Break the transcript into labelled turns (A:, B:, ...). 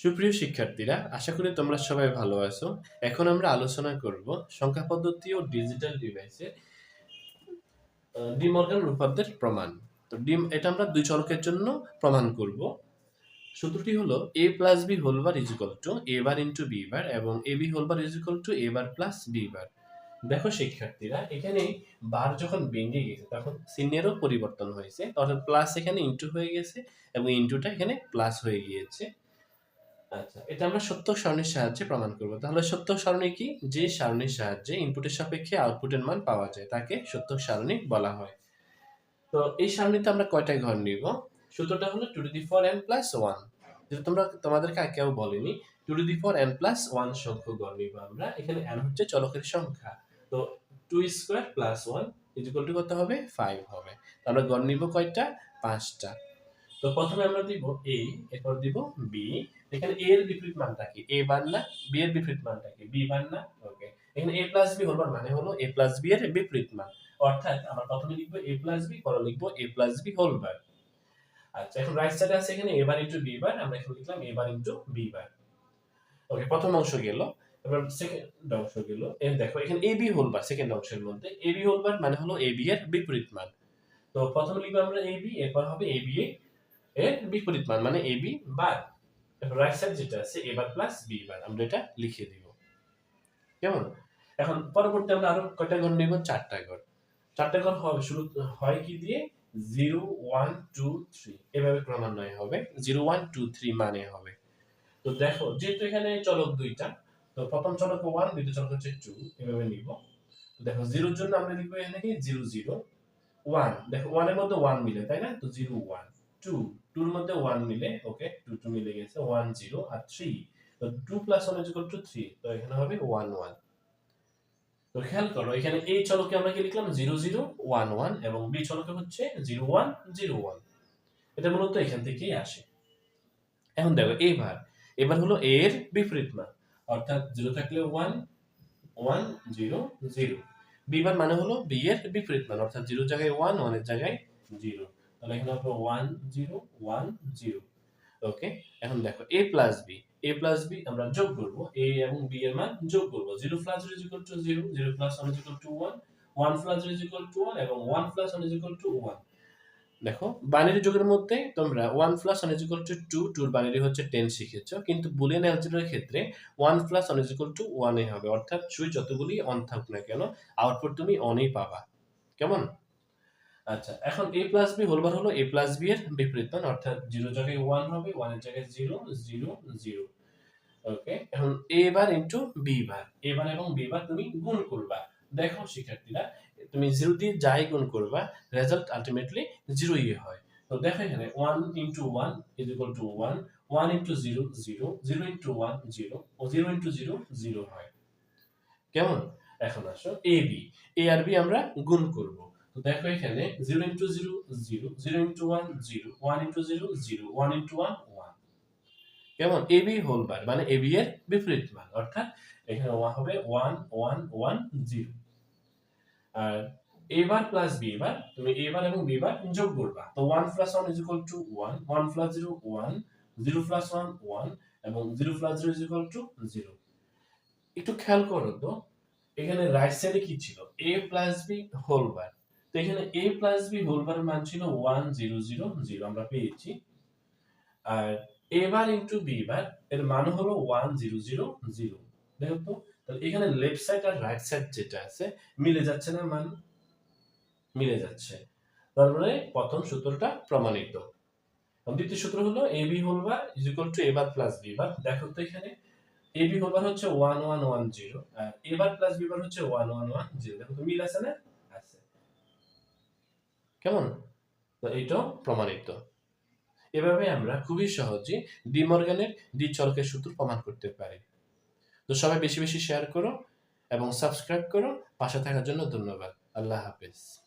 A: সুপ্রিয় শিক্ষার্থীরা, আশা করি তোমরা সবাই ভালো আছো। এখন আমরা আলোচনা করব সংখ্যা পদ্ধতি ও ডিজিটাল ডিভাইসে ডিমর্গান উপপাদ্যের প্রমাণ। তো ডিম, এটা আমরা দুই চলকের জন্য প্রমাণ করব। সূত্রটি হলো A plus B whole bar is to A bar into B bar এবং A B whole bar is to A bar plus B bar দেখো শিক্ষার্থীরা, এখানে বার যখন ভেঙে গেছে, তখন চিহ্নেরও পরিবর্তন হয়েছে। অর্থাৎ প্লাস এখানে ইন্টু হয়ে গেছে এবং ইন্টুটা এখানে প্লাস হয়ে গিয়েছে। আচ্ছা এটা আমরা সত্য সারণীর সাহায্যে প্রমাণ করব। তাহলে সত্য সারণী কি? যে সারণীর সাহায্যে ইনপুটের সাপেক্ষে আউটপুটের মান পাওয়া যায়, তাকে সত্য সারণী বলা হয়। তো এই সারণীতে আমরা কয়টা ঘর নিব? সূত্রটা হলো two to the four N plus one যেটা তোমরা, তোমাদেরকে কেউ বলেনি two to the four N plus one সংখ্যক ঘর নিব আমরা। এখানে এন হচ্ছে চলকের সংখ্যা। তো two square plus one equal two কত হবে? ফাইভ হবে। আমরা গড় নিব কয়টা? পাঁচটা। তো প্রথমে আমরা দিব এ এরপর দিব বি এখানে এ এর বিপরীত মানটা কি? এ বার না? বি এর বিপরীত মানটা কি? বি বার না? ওকে এখানে এ প্লাস বি হল মানে হলো এ প্লাস বি এর বিপরীত মান। অর্থাৎ আমরা প্রথমে লিখব এ প্লাস বি পরে লিখব A plus B whole bar আচ্ছা এখন রাইট সাইডে আছে এখানে এ বার ইনটু বি বার আমরা এখন লিখলাম এ বার ইনটু বি বার ওকে প্রথম অংশ গেল। এবার সেকেন্ড অংশ গেল। এর দেখো, এখানে A B whole bar second অংশের মধ্যে। এ বি হোল বার মানে হলো এ বি এর বিপরীত মান। তো প্রথমে লিখব আমরা এ বি এরপর হবে এ বি এর বিপরীত মান মানে A B bar. Right side যেটা আছে, এ বার প্লাস বি বার, আমরা এটা লিখে দিব। কেমন? এখন পরবর্তী আমরা আরও কয়টা ঘর নেব? চারটা ঘর চারটা ঘর হবে, শুরু হয় কি দিয়ে? জিরো ওয়ান টু থ্রি এভাবে ক্রমান্বয়ে হবে। জিরো ওয়ান টু থ্রি মানে হবে। তো দেখো, যেহেতু এখানে চলক দুইটা, তো প্রথম চলক ওয়ান দ্বিতীয় চলক হচ্ছে টু এভাবে নিব। দেখো জিরোর জন্য আমরা লিখব এখানে কি? জিরো জিরো ওয়ান দেখো ওয়ানের মধ্যে ওয়ান মিলে, তাই না? তো জিরো ওয়ান টু টুর মধ্যে ওয়ান মিলে ওকে টু টু মিলে গেছে ওয়ান জিরো আর থ্রি তো two plus one is to three তো এখানে হবে ওয়ান ওয়ান তো খেয়াল করো, এখানে এই চলকে আমরা কি লিখলাম? জিরো জিরো ওয়ান ওয়ান এবং বি চলকে হচ্ছে জিরো ওয়ান জিরো ওয়ান এটা মূলত এখান থেকেই আসে। এখন দেখো, এবার এবার হলো এ এর বিপরীত মান। অর্থাৎ জিরো থাকলে one one zero zero B bar মানে হলো বি এর বিপরীত মান, অর্থাৎ জিরো জায়গায় ওয়ান ওয়ানের জায়গায় জিরো তাহলে এখানে হবে one zero one zero okay এখন দেখো A plus B A plus B আমরা যোগ করব। এ এবং বি এর মান যোগ করব। Zero plus zero equal to zero zero plus one equal to one one plus zero equal to one এবং one plus one equal to one দেখো বাইনারি যুগের মধ্যে তোমরা one plus one equal to two tour binary হচ্ছে ten শিখেছো, কিন্তু Boolean অ্যালজেব্রার ক্ষেত্রে one plus one equal to ওয়ানে হবে। অর্থাৎ সুই যতগুলি অন থাকুক না কেন আউটপুট তুমি অনই পাবা। কেমন? আচ্ছা এখন এ প্লাস বি হোলবার হলো এ প্লাস বি এর বিপরীত মান অর্থাৎ জিরো জায়গায় ওয়ান হবে ওয়ানের জায়গায় জিরো জিরো জিরো ওকে এখন এ বার ইন্টু বি বার এ বার এবং বি বার তুমি গুণ করবা। দেখো শিক্ষার্থীরা, তুমি জিরো দিয়ে যাই গুণ করবা রেজাল্ট আলটিমেটলি জিরোই হয়। তো দেখো এখানে one into one is equal to one one into zero zero zero into one zero O zero into zero zero হয়। কেমন? এখন আসো A B A R B আমরা গুণ করব। দেখো এখানে zero into zero zero zero into one zero one into zero zero one into one one কেমন? বি হোল বার মানে এ বি এর বিপরীত মান, অর্থাৎ এখানে ওয়ান হবে one one one zero R A bar plus B bar তুমি A bar এবং বি বার যোগ করবা। তো one plus one is equal to one one plus zero one zero plus one one এবং zero plus zero is equal to zero একটু খেয়াল করো তো, এখানে রাইট সাইডে কি ছিল? A plus B whole bar তো এখানে এ প্লাস বি হোল বারের মান ছিল ওয়ান জিরো জিরো জিরো আমরা পেয়েছি। আর এ বার ইন্টু বি বার এর মান হলো ওয়ান জিরো জিরো জিরো দেখো তো, তাহলে এখানে লেফট সাইড আর রাইট সাইড যেটা আছে, মিলে যাচ্ছে না মান। মিলে যাচ্ছে। তারপরে প্রথম সূত্রটা প্রমাণিত। দ্বিতীয় সূত্র হলো A B whole bar is equal to bar plus B bar দেখো তো এখানে এ বি হোল বার হচ্ছে one one one zero R A bar plus B bar হচ্ছে ওয়ান ওয়ান ওয়ান জিরো দেখো তো মিল আছে না? কেমন? তো এইটাও প্রমাণিত। এভাবে আমরা খুবই সহজে ডিমর্গানের ডি চরকের সূত্র প্রমাণ করতে পারি। তো সবাই বেশি বেশি শেয়ার করো এবং সাবস্ক্রাইব করো। পাশে থাকার জন্য ধন্যবাদ। আল্লাহ হাফেজ।